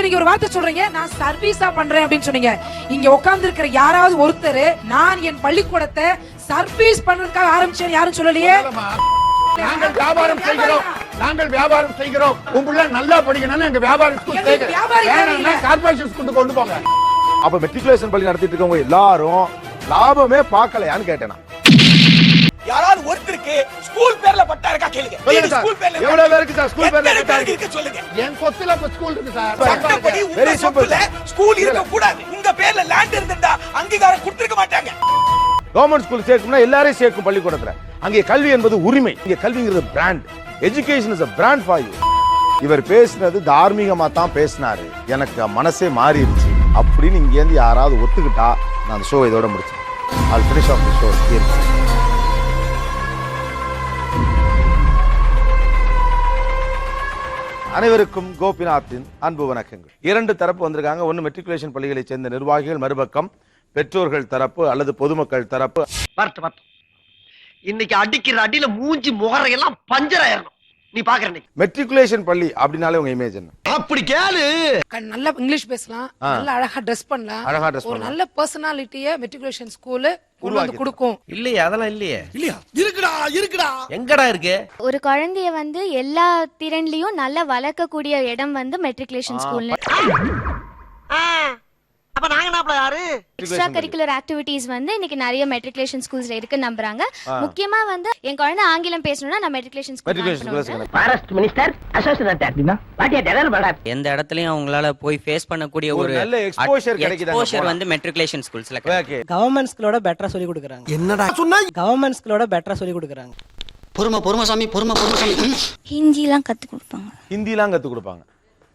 இப்ப நீங்க ஒரு வார்த்தை சொல்றீங்க நான் சர்வீஸா பண்றேன் அப்படின்னு சொன்னீங்க. இங்க உட்கார்ந்து இருக்கிற யாராவது ஒருத்தர் நான் என் பள்ளிக்கூடத்தை சர்வீஸ் பண்றதுக்காக ஆரம்பிச்சேன் யாரும் சொல்லலையே? நாங்கள் வியாபாரம் செய்கிறோம். நாங்கள் வியாபாரம் செய்கிறோம். உங்க பிள்ளை நல்லா படிக்கணும்னு எங்க வியாபாரம் ஸ்கூல் கார்பரேஷன் ஸ்கூலுக்கு கொண்டு போங்க. அப்ப மெட்ரிகுலேஷன் பள்ளி நடத்திட்டு இருக்கவங்க எல்லாரும் லாபமே பார்க்கலையான்னு கேட்டேன் ஒருத்தருக்கு ஸ்கூல் பேர்ல பட்டா இருக்கா கேளுங்க. ஸ்கூல் பேர்ல எவ்வளவு பேருக்கு சார் ஸ்கூல் பேர்ல பட்டா இருக்கு? சொல்லுங்க. என் சொத்துல இப்ப ஸ்கூல் இருக்கு சார். சட்டப்படி உங்க. சொத்துல ஸ்கூல் இருக்க கூடாது உங்க பேர்ல லேண்ட் இருந்திருந்தா அங்கீகாரம் கொடுத்திருக்க மாட்டாங்க. கவர்மெண்ட் ஸ்கூல் சேர்க்கணும்னா எல்லாரையும் சேர்க்கும் பள்ளிக்கூடத்துல. அங்கே கல்வி என்பது உரிமை. இங்க கல்விங்கிறது brand education is a brand for you இவர் பேசினது தார்மீகமா தான் பேசினாரு. எனக்கு மனசே மாறிடுச்சு. அப்படின்னு இங்க இருந்து யாராவது ஒத்துக்கிட்டா நான் அந்த ஷோ இதோட முடிச்சேன் I'll finish off the அனைவருக்கும் கோபிநாத்தின் அன்பு வணக்கங்கள். இரண்டு தரப்பு வந்திருக்காங்க. ஒன்று மெட்ரிகுலேஷன் பள்ளிகளைச் சேர்ந்த நிர்வாகிகள் மறுபக்கம் பெற்றோர்கள் தரப்பு அல்லது பொதுமக்கள் தரப்பு. இன்னைக்கு அடிக்கிற அடியில மூஞ்சி முகரையெல்லாம் பஞ்சராயிரணும் நீ பாக்குற நீ மெட்ரிகுலேஷன் பள்ளி அப்படின்னாலே உங்க இமேஜ் என்ன? அப்படி கேளு. நல்லா இங்கிலீஷ் பேசலாம். நல்லா அழகா ட்ரெஸ் பண்ணலாம். அழகா dress ஒரு பண்ணலாம். நல்ல பர்சனாலிட்டிய மெட்ரிகுலேஷன் ஸ்கூல் உருவாக்கி கொடுக்கும். இல்லையே அதெல்லாம் இல்லையே. இல்லையா? இருக்குடா இருக்குடா. எங்கடா இருக்கு? ஒரு குழந்தைய வந்து எல்லா திறன்லயும் நல்லா வளர்க்கக்கூடிய இடம் வந்து மெட்ரிகுலேஷன் ஸ்கூல்ல அப்ப நாங்க நாப்பல யாரு எக்ஸ்ட்ரா கரிக்குலர் ஆக்டிவிட்டீஸ் வந்து இன்னைக்கு நிறைய மெட்ரிகுலேஷன் ஸ்கூல்ஸ்ல இருக்குன்னு நம்புறாங்க. முக்கியமா வந்து என் குழந்தை ஆங்கிலம் பேசணும்னா நான் matriculation school forest minister associate madam எந்த இடத்துலயும் அவங்களால போய் ஃபேஸ் பண்ணக்கூடிய ஒரு நல்ல exposure கிடைக்குது எக்ஸ்போஷர். வந்து மெட்ரிகுலேஷன் ஸ்கூல்ஸ்ல ஓகே கவர்மெண்ட் ஸ்கூலோட பெட்டரா சொல்லி கொடுக்குறாங்க. என்னடா? சொன்னா கவர்மெண்ட் ஸ்கூலோட பெட்டரா சொல்லி கொடுக்குறாங்க. பொறுமை பொறுமை சாமி பொறுமை பொறுமை சாமி. ஹிந்திலாம் கத்து கொடுப்பாங்க. ஹிந்திலாம் கத்து கொடுப்பாங்க.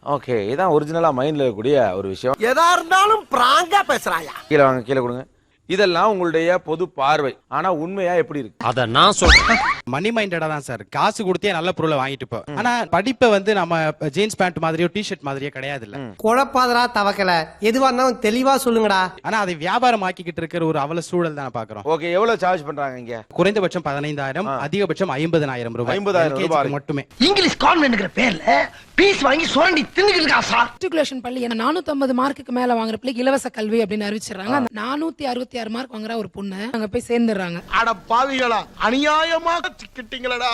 ஓகே இதான் ஒரிஜினலா மைண்ட்ல இருக்கக்கூடிய ஒரு விஷயம். எதா இருந்தாலும் பிராங்கா பேசுறாயா? கீழே வாங்க கீழே கொடுங்க. இதெல்லாம் உங்களுடைய பொது பார்வை. ஆனா உண்மையா எப்படி இருக்கு? அத நான் சொல்றேன். மணி மைண்டடா தான் சார் காசு கொடுத்தே நல்ல பொருளை வாங்கிட்டு போ. ஆனா படிப்பை வந்து நம்ம ஜீன்ஸ் பேண்ட் மாதிரியோ டிஷர்ட் மாதிரியோ கிடையாது இல்ல குழப்பாதரா தவக்கல. எதுவா இருந்தாலும் தெளிவா சொல்லுங்கடா. ஆனா அதை வியாபாரம் ஆக்கிக்கிட்டு இருக்கிற ஒரு அவல சூழல் தான் பாக்குறோம் ஓகே எவ்வளவு சார்ஜ் பண்றாங்க இங்க? குறைந்தபட்சம் பதினைந்தாயிரம் அதிகபட்சம் ஐம்பதனாயிரம் ரூபாய். 50,000 LKG ரூபாய். மட்டுமே. இங்கிலீஷ் கான்வென்ட்ங்கிற பேர்ல பீஸ் வாங்கி சுரண்டி தின்னுக்கிட்டு சார் மெட்ரிகுலேஷன் பள்ளி என்ன நானூத்தி ஐம்பது மார்க்குக்கு மேல வாங்குற பிள்ளைக்கு இலவச கல்வி அப்படின்னு அறிவிச்சிடுறாங்க. நானூத்தி அறுபத்தி ஆறு மார்க் வாங்குற ஒரு பொண்ணு அங்க போய் சேர்ந்துடுறாங்க. அட பாவிகளா அநியாயமாக சிக்கிட்டீங்களடா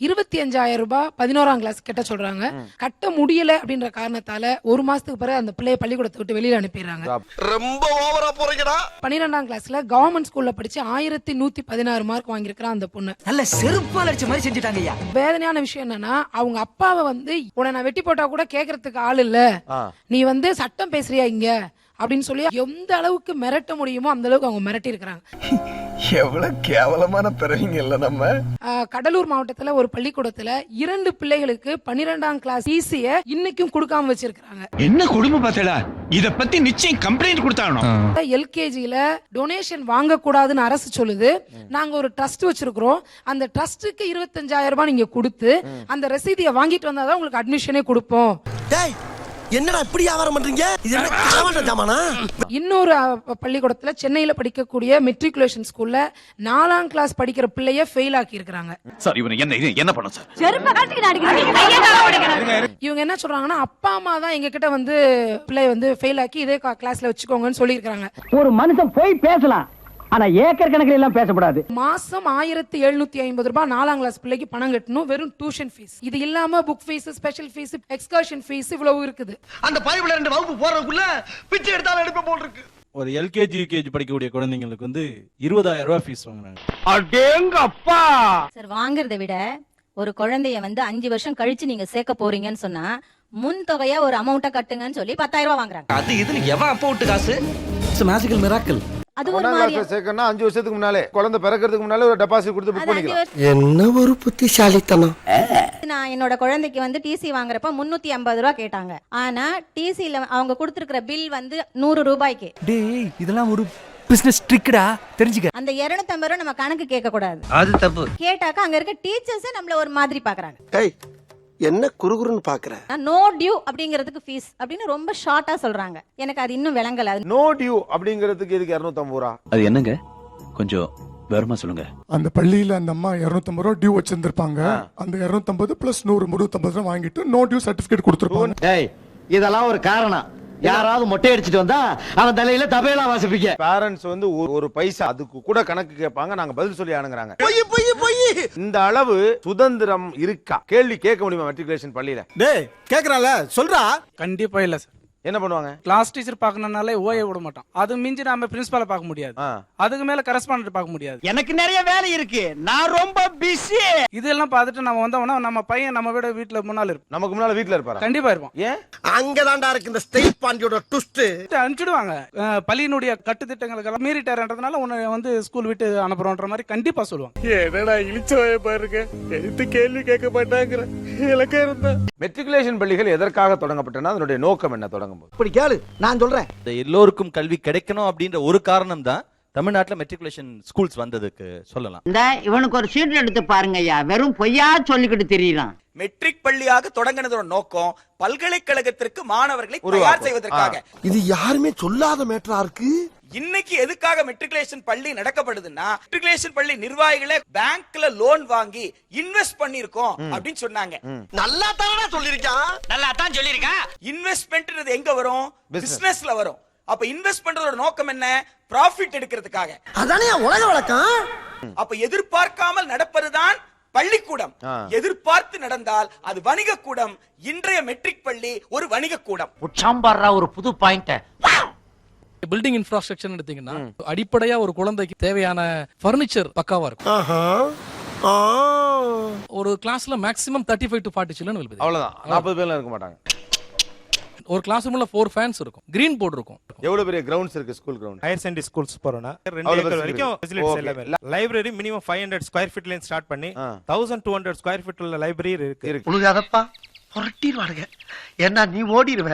இருபத்தி அஞ்சாயிரம் ரூபாய் பதினோராம் கிளாஸ் கட்ட சொல்றாங்க. கட்ட முடியல அப்படின்ற காரணத்தால ஒரு மாசத்துக்கு பிறகு அந்த பிள்ளைய பள்ளிக்கூடத்தை விட்டு வெளியில அனுப்பிடுறாங்க. ரொம்ப ஓவரா போறீங்கடா. பன்னிரெண்டாம் கிளாஸ்ல கவர்மெண்ட் ஸ்கூல்ல படிச்சு ஆயிரத்தி நூத்தி பதினாறு மார்க் வாங்கியிருக்கிறான் அந்த பொண்ணு. நல்ல செருப்பு அடிச்ச மாதிரி செஞ்சுட்டாங்க ஐயா. வேதனையான விஷயம் என்னன்னா அவங்க அப்பாவை வந்து உன்னை நான் வெட்டி போட்டா கூட கேக்குறதுக்கு ஆள் இல்ல. நீ வந்து சட்டம் பேசுறியா இங்க? அப்படின்னு சொல்லி எந்த அளவுக்கு மிரட்ட முடியுமோ அந்த அளவுக்கு அவங்க மிரட்டி இருக்கிறாங்க எவ்வளவு கேவலமான பிறவிங்க இல்ல நம்ம கடலூர் மாவட்டத்துல ஒரு பள்ளிக்கூடத்துல இரண்டு பிள்ளைகளுக்கு பன்னிரெண்டாம் கிளாஸ் ஈஸிய இன்னைக்கும் கொடுக்காம வச்சிருக்காங்க என்ன கொடுமை பார்த்தடா? இத பத்தி நிச்சயம் கம்ப்ளைண்ட் கொடுத்தாகணும். எல்கேஜில டொனேஷன் வாங்க கூடாதுன்னு அரசு சொல்லுது. நாங்க ஒரு ட்ரஸ்ட் வச்சிருக்கிறோம். அந்த ட்ரஸ்ட்டுக்கு இருபத்தஞ்சாயிரம் ரூபாய் நீங்க கொடுத்து அந்த ரசீதியை வாங்கிட்டு வந்தாதான் உங்களுக்கு அட்மிஷனே கொடுப்போம். டேய் என்னடா இப்படி வியாபாரம் பண்றீங்க? இது என்ன களவாண்ட ஜாமானா இன்னொரு அஹ், சென்னையில சென்னையில படிக்கக்கூடிய மெட்ரிகுலேஷன் ஸ்கூல்ல நாலாம் கிளாஸ் படிக்கிற பிள்ளைய ஃபெயில் ஆக்கி இருக்காங்க சார் இவனை என்ன இது என்ன பண்ண சார்? இவங்க என்ன சொல்றாங்கன்னா அப்பா அம்மா தான் எங்க கிட்ட வந்து பிள்ளைய வந்து ஃபெயில் ஆக்கி இதே கிளாஸ்ல வச்சுக்கோங்கன்னு சொல்லியிருக்காங்க ஒரு மனுஷன் போய் பேசலாம். ஆனா ஏக்கர் கணக்கில் எல்லாம் பேசக்கூடாது. மாசம் ஆயிரத்தி எழுநூத்தி ஐம்பது ரூபாய் நாலாம் கிளாஸ் பிள்ளைக்கு பணம் கட்டணும் வெறும் டியூஷன் ஃபீஸ் இது இல்லாம book fees special fees excursion fees இவ்வளவு இருக்குது. அந்த பைபிள் ரெண்டு வகுப்பு போறதுக்குள்ள பிச்சை எடுத்தாலும் எடுப்ப போல் இருக்கு. ஒரு எல்கேஜி யூகேஜி படிக்கக்கூடிய குழந்தைங்களுக்கு வந்து இருபதாயிரம் ரூபாய் ஃபீஸ் வாங்குறாங்க. அடேங்க அப்பா! சார் வாங்குறதை விட ஒரு குழந்தைய வந்து அஞ்சு வருஷம் கழிச்சு நீங்க சேர்க்க போறீங்கன்னு சொன்னா முன் தொகையா ஒரு அமௌண்ட்டை கட்டுங்கன்னு சொல்லி பத்தாயிரம் ரூபாய் வாங்குறாங்க. அது இதுன்னு எவன் அப்ப விட்டு காசு? மேஜிக்கல் மிராக்கல் அது ஒரு மாதிரி கிளாஸ் சேர்க்கணும்னா அஞ்சு வருஷத்துக்கு முன்னாலே குழந்தை பிறக்கிறதுக்கு முன்னாலே ஒரு டெபாசிட் கொடுத்து புக் பண்ணிக்கலாம் என்ன ஒரு புத்திசாலித்தனம். நான் என்னோட குழந்தைக்கு வந்து டிசி வாங்குறப்ப முன்னூத்தி ஐம்பது ரூபாய் கேட்டாங்க. ஆனா டிசில அவங்க கொடுத்துருக்கிற பில் வந்து நூறு ரூபாய்க்கு. டேய் இதெல்லாம் ஒரு பிசினஸ் ட்ரிக்கடா தெரிஞ்சுக்க. அந்த இருநூத்தி ஐம்பது ரூபாய் நம்ம கணக்கு கேட்க கூடாது அது தப்பு. கேட்டாக்க அங்க இருக்க டீச்சர்ஸ் நம்மள ஒரு மாதிரி பாக்குறாங்க. என்ன குறுகுறுன்னு பாக்குற நோ டியூ அப்படிங்கிறதுக்கு ஃபீஸ் அப்படின்னு ரொம்ப ஷார்ட்டா சொல்றாங்க. எனக்கு அது இன்னும் விளங்கல. அது நோ டியூ அப்படிங்கிறதுக்கு இதுக்கு இரநூத்தம்பது ரூபா? அது என்னங்க? கொஞ்சம் விவரமா சொல்லுங்க. அந்த பள்ளியில அந்த அம்மா இருநூத்தம்பது ரூபா டியூ வச்சிருந்திருப்பாங்க. அந்த இருநூத்தம்பது பிளஸ் நூறு முந்நூத்தம்பது ரூபா வாங்கிட்டு நோ டியூ சர்டிபிகேட் கொடுத்துருப்பாங்க. டேய் இதெல்லாம் ஒரு காரணம். யாராவது மொட்டை அடிச்சிட்டு வந்தா அவன் தலையில தபையெல்லாம் வாசிப்பீங்க. பேரண்ட்ஸ் வந்து ஒரு- பைசா அதுக்கு கூட கணக்கு கேட்பாங்க நாங்க பதில் சொல்லி அணுகுறாங்க. இந்த அளவு சுதந்திரம் இருக்கா? கேள்வி கேட்க முடியுமா மெட்ரிகுலேஷன் பள்ளியில? டேய் கேக்குறான்ல சொல்றா. கண்டிப்பா இல்ல சார் என்ன பண்ணுவாங்க? கிளாஸ் டீச்சர் பார்க்கணும்னாலே ஓய விட மாட்டோம் அது மிஞ்சி நாம பிரின்சிபால பார்க்க முடியாது. அதுக்கு மேல கரஸ்பாண்டன்ட் பார்க்க முடியாது. எனக்கு நிறைய வேலை இருக்கு. நான் ரொம்ப பிஸி இதெல்லாம் பார்த்துட்டு நம்ம வந்தோம்னா நம்ம பையன் நம்ம விட வீட்டுல முன்னாள் இருப்போம் நமக்கு முன்னால வீட்ல இருப்பாரா? கண்டிப்பா இருப்போம் ஏன்? அங்கதான்டா இருக்கு இந்த ஸ்டேட் பாண்டியோட ட்விஸ்ட் அனுப்பிச்சிடுவாங்க. பள்ளியினுடைய கட்டு திட்டங்களுக்கெல்லாம் மீறிட்டாருன்றதுனால உன்னை வந்து ஸ்கூல் விட்டு அனுப்புறோன்ற மாதிரி கண்டிப்பா சொல்லுவாங்க. என்னடா இழிச்சவாய பாருங்க. எடுத்து கேள்வி கேட்க மாட்டாங்கிற இலக்க இருந்தா. மெட்ரிகுலேஷன் பள்ளிகள் எதற்காக தொடங்கப்பட்டன? அதனுடைய நோக்கம் என்ன தொடங்கும் போது இப்படி கேளு நான் சொல்றேன். இந்த எல்லோருக்கும் கல்வி கிடைக்கணும் அப்படின்ற ஒரு காரணம் தான் தமிழ்நாட்டுல மெட்ரிகுலேஷன் ஸ்கூல்ஸ் வந்ததுக்கு சொல்லலாம். இந்த இவனுக்கு ஒரு சீட் எடுத்து பாருங்க ஐயா வெறும் பொய்யா சொல்லிக்கிட்டு தெரியலாம் மெட்ரிக் பள்ளியாக தொடங்கினதோட நோக்கம் பல்கலைக்கழகத்திற்கு மாணவர்களை. தயார் செய்வதற்காக. இது யாருமே சொல்லாத மேட்டரா இருக்கு? இன்னைக்கு எதுக்காக மெட்ரிகுலேஷன் பள்ளி நடக்கப்படுதுன்னா மெட்ரிகுலேஷன் பள்ளி நிர்வாகிகளே பேங்க்ல லோன் வாங்கி இன்வெஸ்ட் பண்ணிருக்கோம் அப்படின்னு சொன்னாங்க. நல்லா தானடா சொல்லிருக்கான் நல்லா தான் சொல்லிருக்கான் இன்வெஸ்ட்மெண்ட் எங்க வரும்? Business. பிசினஸ்ல வரும். அப்ப இன்வெஸ்ட் பண்றதோட நோக்கம் என்ன? ப்ராஃபிட் எடுக்கிறதுக்காக. அதானே உலக வழக்கம்? அப்ப எதிர்பார்க்காமல் நடப்பதுதான் பள்ளிக்கூடம். எதிர்பார்த்து நடந்தால் அது வணிக கூடம் இன்றைய மெட்ரிக் பள்ளி ஒரு வணிக கூடம் ஒரு புது பாயிண்ட் பில்டிங் இன்ஃப்ராஸ்ட்ரக்சர் எடுத்தீங்கன்னா அடிப்படையா ஒரு குழந்தைக்கு தேவையான பர்னிச்சர் பக்காவா இருக்கும். ஒரு கிளாஸ்ல maximum thirty five to forty children அவ்வளவுதான். நாற்பது பேர்லாம் இருக்க மாட்டாங்க. ஒரு கிளாஸ் ரூம்ல ஃபோர் ஃபேன்ஸ் இருக்கும். கிரீன் போர்டு இருக்கும். எவ்வளவு பெரிய கிரவுண்ட்ஸ் இருக்கு school ground higher secondary schools போறோம்னா ரெண்டு ஏக்கர் வரைக்கும். ஃபெசிலிட்டிஸ். எல்லாமே. Library minimum five hundred square ஃபீட்ல start பண்ணி. Thousand two hundred square feet உள்ள லைப்ரரி இருக்கு. இருக்கு. உழுகாதப்பா புரட்டிடுவானுங்க. ஏன்னா நீ ஓடிடுவ.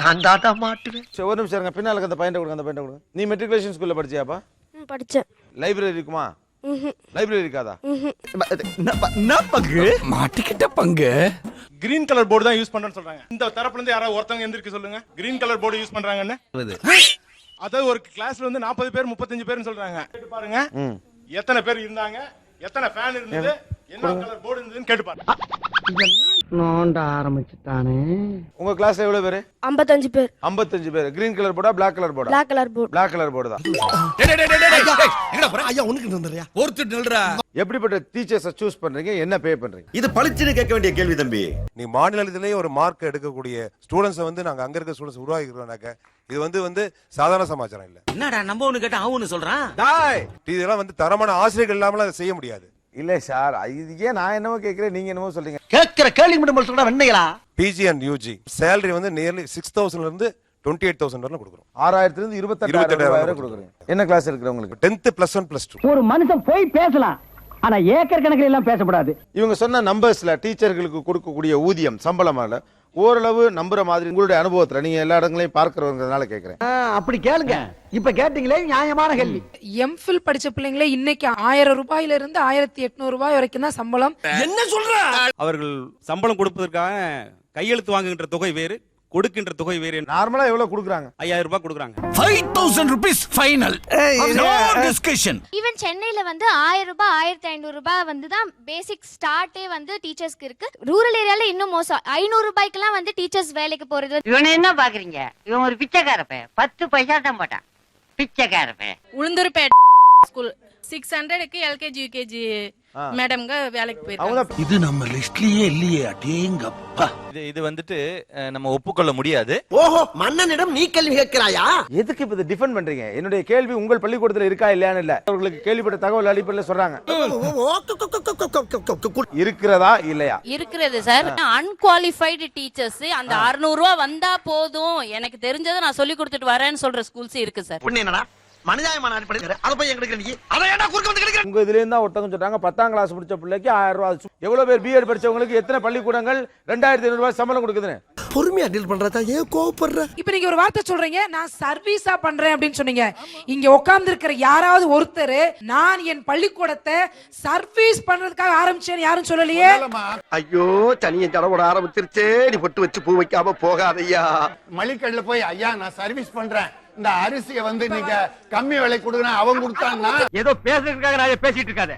நான் தாட்டா மாட்டுவேன். சரி, ஒரு நிமிஷம் இருங்க. பின்னால அந்த பையன் கொடுங்க அந்த பையன் கொடுங்க. நீ மெட்ரிகுலேஷன் ஸ்கூல்ல படிச்சியாப்பா? படிச்சேன். லைப்ரரி இருக்குமா? லைப்ரரி இருக்காதா? பங்கு? மாட்டிக்கிட்ட பங்கு. கிரீன் கலர் போர்டு தான் யூஸ் பண்றேன்னு சொல்றாங்க. இந்த தரப்புல இருந்து யாராவது ஒருத்தவங்க எந்திரிக்க சொல்லுங்க. கிரீன் கலர் போர்டு யூஸ் பண்றாங்கன்னு. அதாவது ஒரு கிளாஸ்ல வந்து நாற்பது பேர் முப்பத்தஞ்சு பேர்னு சொல்றாங்க. பாருங்க. எத்தனை பேர் இருந்தாங்க? எத்தனை ஃபேன் இருந்தது? என்ன கலர் போர்டு இருந்ததுன்னு கேட்டு பாருங்க நோண்ட ஆரம்பிச்சுட்டானே. உங்க கிளாஸ்ல எவ்வளவு பேரு? ஐம்பத்தஞ்சு பேர். 55 பேர். கிரீன் கலர் போர்டா black colour போர்டா black colour board black colour board தான். ஐயா உனக்கு ஒருத்தர் நில்றா. எப்படிப்பட்ட டீச்சர்ஸை சூஸ் பண்றீங்க? என்ன பே பண்றீங்க? இது பளிச்சுன்னு கேட்க வேண்டிய கேள்வி தம்பி. நீ மாநிலத்திலேயே ஒரு மார்க் எடுக்கக்கூடிய ஸ்டூடெண்ட்ஸை வந்து நாங்க அங்க இருக்க ஸ்டூடெண்ட்ஸ் உருவாக்கிக்கிறோம்னாக்க இது வந்து வந்து சாதாரண சமாச்சாரம் இல்ல. என்னடா நம்ம ஒண்ணு கேட்டா அவனு சொல்றான்? இதெல்லாம் வந்து தரமான ஆசிரியர்கள் இல்லாமல அதை செய்ய முடியாது. இல்ல சார் இது ஏன் நான் என்னமோ கேக்குறேன் நீங்க என்னமோ சொல்றீங்க. கேட்கிற கேள்வி மட்டும் சொல்றா வெண்ணைகளா பிஜி அண்ட் யூஜி சேலரி வந்து நியர்லி சிக்ஸ் தௌசண்ட்ல இருந்து டுவெண்ட்டி எயிட் தௌசண்ட் வரலாம் கொடுக்குறோம். ஆறாயிரத்துல இருந்து இருபத்தெட்டாயிரம் வரை கொடுக்குறீங்க. என்ன கிளாஸ் இருக்கிறவங்களுக்கு? Tenth plus one plus two ஒரு மனுஷன் போய் பேசலாம் ஆனா ஏக்கர் கணக்கில் எல்லாம் பேசக்கூடாது இவங்க சொன்ன நம்பர்ஸ்ல டீச்சர்களுக்கு கொடுக்கக்கூடிய ஊதியம் சம்பளமால ஓரளவு நம்புற மாதிரி உங்களுடைய அனுபவத்துல நீங்க எல்லா இடங்களையும் பார்க்கறவங்கிறதுனால கேக்குறேன். அப்படி கேளுங்க. இப்ப கேட்டீங்களே நியாயமான கேள்வி. எம்ஃபில் படிச்ச பிள்ளைங்களே இன்னைக்கு ஆயிரம் ரூபாயில இருந்து ஆயிரத்தி எட்நூறு ரூபாய் வரைக்கும் தான் சம்பளம். என்ன சொல்ற? அவர்கள் சம்பளம் கொடுப்பதற்காக கையெழுத்து வாங்குகின்ற தொகை வேறு. கொடுக்கின்ற தொகை வேறு நார்மலா எவ்வளவு கொடுக்குறாங்க? ஐயாயிரம் ரூபாய் கொடுக்குறாங்க. Five thousand rupees final discussion even சென்னையில வந்து ஆயிரம் ரூபாய் ஆயிரத்தி ஐநூறு ரூபாய் வந்து தான் பேசிக் ஸ்டார்ட்டே வந்து டீச்சர்ஸ்க்கு இருக்கு. ரூரல் ஏரியால இன்னும் மோசம். ஐநூறு ரூபாய்க்கெல்லாம் வந்து டீச்சர்ஸ் வேலைக்கு போறது இவனை என்ன பாக்குறீங்க? இவன் ஒரு பிச்சைக்காரப்ப பத்து பைசா தான் போட்டான் பிச்சைக்காரப்ப உளுந்தூர்பேட் ஸ்கூல் சிக்ஸ் ஹண்ட்ரடுக்கு எல்கேஜி யூகேஜி. மேடம்ங்க வேலைக்கு அவங்க இது நம்ம லிஸ்ட்லயே இல்லையே அடேங்கப்பா. இது இது வந்துட்டு அஹ், நம்ம ஒப்புக்கொள்ள முடியாது. ஓஹோ மன்னனிடம் நீ கேள்வி கேட்கிறாயா? எதுக்கு இப்ப டிஃபெண்ட் பண்றீங்க? என்னுடைய கேள்வி உங்கள் பள்ளிக்கூடத்துல இருக்கா இல்லையான்னு இல்ல. அவர்களுக்கு கேள்விப்பட்ட தகவல் அடிப்படையில் சொல்றாங்க. இருக்கிறதா இல்லையா? இருக்கிறது சார். அன்குவாலிஃபைடு டீச்சர்ஸ் அந்த அறுநூறு ரூபா வந்தா போதும். எனக்கு தெரிஞ்சதை நான் சொல்லி கொடுத்துட்டு வரேன்னு சொல்ற ஸ்கூல்ஸ் இருக்கு சார். என்னடா? மனிதாயமான அடிப்படையில் அதை போய் எங்களுக்கு நீ அதை ஏன்டா குறுக்க வந்து கிடைக்கிற உங்க இதுல இருந்தா ஒருத்தவங்க சொல்றாங்க பத்தாம் கிளாஸ் முடிச்ச பிள்ளைக்கு ஆயிரம் ரூபாய் சு- எவ்வளவு பேர் பிஎட் படிச்சவங்களுக்கு எத்தனை பள்ளிக்கூடங்கள்? ரெண்டாயிரத்தி ஐநூறு ரூபாய் சம்பளம் கொடுக்குதுன்னு. பொறுமையா டீல் பண்றதா? ஏன் கோவப்படுற? இப்ப நீங்க ஒரு வார்த்தை சொல்றீங்க நான் சர்வீஸா பண்றேன் அப்படின்னு சொன்னீங்க. இங்க உட்கார்ந்து இருக்கிற யாராவது ஒருத்தர் நான் என் பள்ளிக்கூடத்தை சர்வீஸ் பண்றதுக்காக ஆரம்பிச்சேன்னு யாரும் சொல்லலையே? ஐயோ தனியன் தடவோட ஆரம்பிச்சிருச்சே. நீ பொட்டு வச்சு பூ வைக்காம போகாதையா மளிகல்ல போய் ஐயா நான் சர்வீஸ் பண்றேன். இந்த அரிசியை வந்து நீங்க கம்மி விலை கொடுங்க அவன் கொடுத்தான்னா ஏதோ பேசுறதுக்காக நான் பேசிட்டு இருக்காத.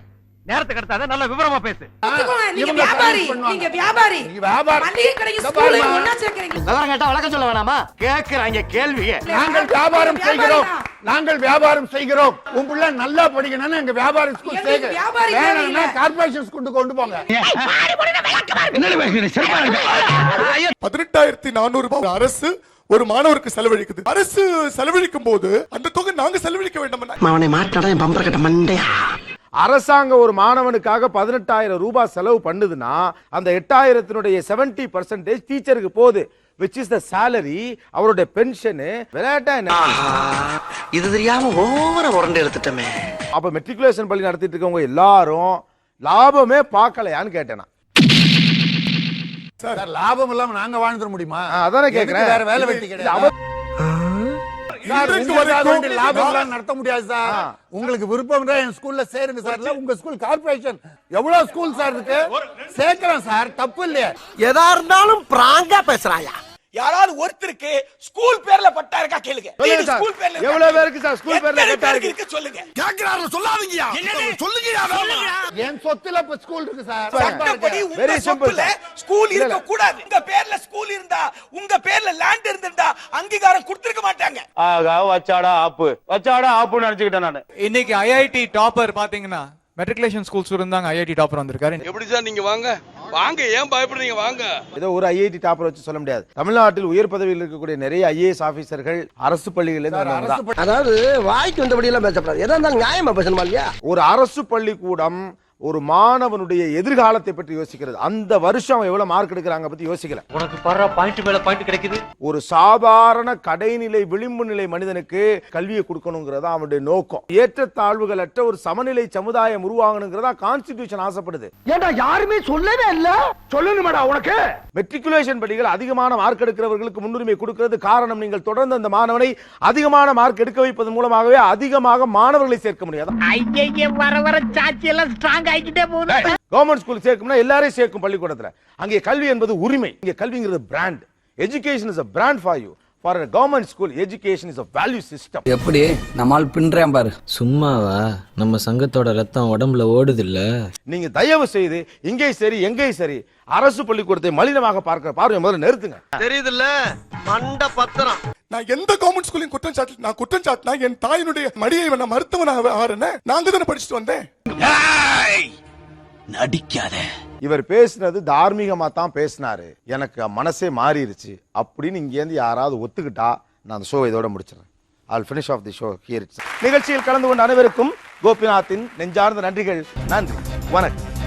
நேரத்துக்கு அடுத்தாத நல்ல விவரமா பேசு. நீங்க இவங்க வியாபாரி finance பண்ணுவாங்க. நீங்க வியாபாரி. நீங்க வியாபாரி. மளிகை கடைக்கு இந்த ஸ்கூல் பாருமா. ஒண்ணா சேர்க்கறீங்க. விவரம் கேட்டா வழக்கம் சொல்ல வேணாமா? கேக்குறாங்க கேள்விய. நாங்கள் வியாபாரம் செய்கிறோம். நாங்கள் வியாபாரம் செய்கிறோம். உன் பிள்ளை நல்லா படிக்கணும்னு எங்க வியாபார ஸ்கூல் சேர்க்க வேணும்னா. கார்பரேஷன் ஸ்கூலுக்கு கொண்டு போங்க. பதினெட்டாயிரத்தி நானூறு ரூபாய் அரசு ஒரு மாணவருக்கு செலவழிக்குது. அரசு செலவழிக்கும் போது அந்த தொகை நாங்க செலவழிக்க வேண்டும்? அவனை மாட்டாடா பம்பர கட்ட மண்டையா? அரசாங்கம் ஒரு மாணவனுக்காக பதினெட்டாயிரம் ரூபாய் செலவு பண்ணுதுன்னா அந்த எட்டாயிரத்தினுடைய செவன்டி பர்சன்டேஜ் டீச்சருக்கு போகுது விச் இஸ் த salary அவருடைய பென்ஷனு விளையாட்டா என்ன? இது தெரியாம ஓவர உரண்டு எடுத்துட்டமே. அப்ப மெட்ரிகுலேஷன் பள்ளி நடத்திட்டு இருக்கவங்க எல்லாரும் லாபமே பார்க்கலையான்னு கேட்டேன். சார் லாபம் இல்லாம நாங்க வாழ்ந்துட முடியுமா? அதானே கேக்குறேன். வேற வேலை வெட்டி கிடையாது லாபம் எல்லாம் நடத்த முடியாது சார். உங்களுக்கு விருப்பம் என் ஸ்கூல்ல சேருங்க சார். இல்ல உங்க ஸ்கூல் கார்பரேஷன் எவ்வளவு ஸ்கூல் சார் இருக்கு? சேர்க்கிறோம் சார். தப்பு இல்லையா. எதா இருந்தாலும் பிராங்கா பேசுறாயா? யாராவது ஒருத்தருக்கு ஸ்கூல் பேர்ல பட்டா இருக்கா கேளுங்க. ஸ்கூல் பேர்ல எவ்வளவு. பேருக்கு சார் ஸ்கூல் பேர்ல பட்டா பேருக்கு இருக்கு? சொல்லுங்க. கேக்குறாரு சொல்லாதீங்க சொல்லுங்க என் சொத்துல இப்ப ஸ்கூல் இருக்கு சார். சட்டப்படி உங்க சொத்துல. ஸ்கூல் இருக்க கூடாது உங்க பேர்ல ஸ்கூல் இருந்தா உங்க பேர்ல லேண்ட் இருந்திருந்தா அங்கீகாரம் கொடுத்திருக்க மாட்டாங்க. ஆகா வச்சாடா ஆப்பு. வச்சாடா ஆப்புன்னு நினைச்சுக்கிட்டேன் நானு. இன்னைக்கு ஐஐடி டாப்பர் பாத்தீங்கன்னா மெட்ரிகுலேஷன் ஸ்கூல் ஸ்டூடெண்ட் தாங்க ஐஐடி டாப்பர் வந்திருக்காரு. எப்படி சார் நீங்க வாங்க? வாங்க ஏன் பயப்படுறீங்க? வாங்க. ஏதோ ஒரு ஐஐடி டாப்பர் வச்சு சொல்ல முடியாது. தமிழ்நாட்டில் உயர் பதவியில் இருக்கக்கூடிய நிறைய ஐஏஎஸ் ஆபீசர்கள் அரசு பள்ளிகளில் இருந்து வந்தவங்க தான். அதாவது வாய்க்கு வந்தபடி எல்லாம் பேசப்படாது. எதா இருந்தாலும் நியாயமா பேசணுமா இல்லையா? ஒரு அரசு பள்ளிக்கூடம் ஒரு மாணவனுடைய எதிர்காலத்தை பற்றி யோசிக்கிறது. அந்த வருஷம் அவன் எவ்வளவு மார்க் எடுக்கிறாங்க பத்தி யோசிக்கல. உனக்கு பர பாயிண்ட் மேல பாயிண்ட் கிடைக்குது? ஒரு சாதாரண கடைநிலை விளிம்பு நிலை மனிதனுக்கு கல்வியை கொடுக்கணுங்கிறதா அவனுடைய நோக்கம். ஏற்றத்தாழ்வுகள் அற்ற ஒரு சமநிலை சமுதாயம் உருவாகணுங்கிறதா கான்ஸ்டிடியூஷன் ஆசைப்படுது. ஏன்டா யாருமே சொல்லவே இல்ல? சொல்லணுமாடா உனக்கு. மெட்ரிகுலேஷன் பள்ளிகள் அதிகமான மார்க் எடுக்கிறவர்களுக்கு முன்னுரிமை கொடுக்கிறது காரணம் நீங்கள் தொடர்ந்து அந்த மாணவனை அதிகமான மார்க் எடுக்க வைப்பதன் மூலமாகவே அதிகமாக மாணவர்களை சேர்க்க முடியாது. ஐய வர வர சாட்சி எல்லாம் ஆகிக்கிட்டே போகுது. கவர்மெண்ட் ஸ்கூல் சேர்க்கும்னா எல்லாரையும் சேர்க்கும் பள்ளிக்கூடத்துல. அங்கே கல்வி என்பது உரிமை. இங்கே கல்விங்கிறது brand education is brand for you. For government school education is value system எப்படி? நம்மால் பின்றேன் பாரு. சும்மாவா? நம்ம சங்கத்தோட ரத்தம் உடம்புல ஓடுது இல்ல நீங்க தயவு செய்து இங்கே சரி எங்கே சரி அரசு பள்ளிக்கூடத்தை மலினமாக பார்க்கிற பார்வை முதல்ல நிறுத்துங்க. தெரியுதுல்ல? மண்ட பத்திரம். நான் எந்த கவர்மெண்ட் ஸ்கூலையும் குற்றம் சாட்டு நான் குற்றம் சாட்டினா என் தாயினுடைய மடியை நான் மருத்துவனாக ஆறுனேன் நாங்க தானே படிச்சுட்டு வந்தேன்? நடிக்காத. இவர் பேசுனது தார்மீகமா தான் பேசினாரு. எனக்கு மனசே மாறிடுச்சு அப்படின்னு இங்கேருந்து யாராவது ஒத்துக்கிட்டா நான் அந்த ஷோ இதோட முடிச்சிடறேன். All finish of the show here நிகழ்ச்சியில் கலந்து கொண்ட அனைவருக்கும் கோபிநாத்தின் நெஞ்சார்ந்த நன்றிகள். நன்றி. வணக்கம்.